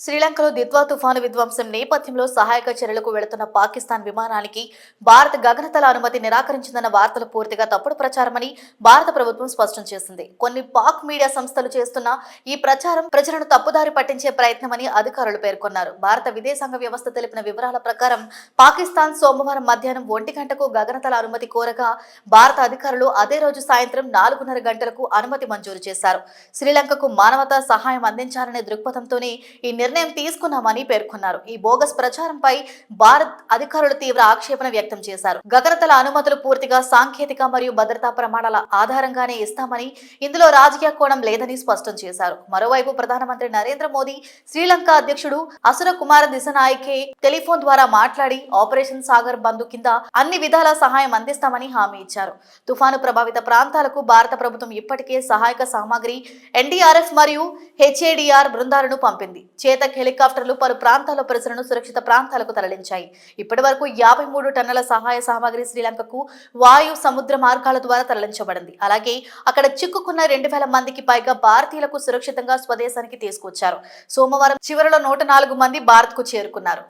శ్రీలంకలో దిద్వా తుఫాను విధ్వంసం నేపథ్యంలో సహాయక చర్యలకు వెళుతున్న పాకిస్తాన్ విమానానికి భారత గగనతల అనుమతి నిరాకరించిందన్న వార్తలు పూర్తిగా తప్పుడు ప్రచారమని భారత ప్రభుత్వం స్పష్టం చేసింది. కొన్ని పాక్ మీడియా సంస్థలు చేస్తున్న ఈ ప్రచారం ప్రజలను తప్పుదారి పట్టించే ప్రయత్నమని అధికారులు పేర్కొన్నారు. భారత విదేశాంగ వ్యవస్థ తెలిపిన వివరాల ప్రకారం పాకిస్తాన్ సోమవారం మధ్యాహ్నం ఒంటి గంటకు గగనతల అనుమతి కోరగా భారత అధికారులు అదే రోజు సాయంత్రం నాలుగున్నర గంటలకు అనుమతి మంజూరు చేశారు. శ్రీలంకకు మానవతా సహాయం అందించాలనే దృక్పథంతోనే ఈ నిర్ణయం తీసుకున్నామని పేర్కొన్నారు. ఈ బోగస్ ప్రచారంపై భారత్ అధికారులు తీవ్ర ఆక్షేపణ వ్యక్తం చేశారు. గగనతల అనుమతులు పూర్తిగా సాంకేతిక మరియు భద్రతా ప్రమాణాల ఆధారంగానే ఇస్తామని ఇందులో రాజకీయ కోణం లేదని స్పష్టం చేశారు. మరోవైపు ప్రధానమంత్రి నరేంద్ర మోదీ శ్రీలంక అధ్యక్షుడు అసుర కుమార దిశనాయకే టెలిఫోన్ ద్వారా మాట్లాడి ఆపరేషన్ సాగర్ బంధు కింద అన్ని విధాల సహాయం అందిస్తామని హామీ ఇచ్చారు. తుఫాను ప్రభావిత ప్రాంతాలకు భారత ప్రభుత్వం ఇప్పటికే సహాయక సామాగ్రి ఎన్డీఆర్ఎఫ్ మరియు హెచ్ఏడిఆర్ బృందాలను పంపింది. చేతక్ హెలికాప్టర్లు పలు ప్రాంతాల్లో ప్రజలను సురక్షిత ప్రాంతాలకు తరలించాయి. ఇప్పటి వరకు యాభై మూడు టన్నుల సహాయ సామాగ్రి శ్రీలంకకు వాయు సముద్ర మార్గాల ద్వారా తరలించబడింది. అలాగే అక్కడ చిక్కుకున్న రెండు వేల మందికి పైగా భారతీయులకు సురక్షితంగా స్వదేశానికి తీసుకొచ్చారు. సోమవారం చివరిలో నూట నాలుగు మంది భారత్కు చేరుకున్నారు.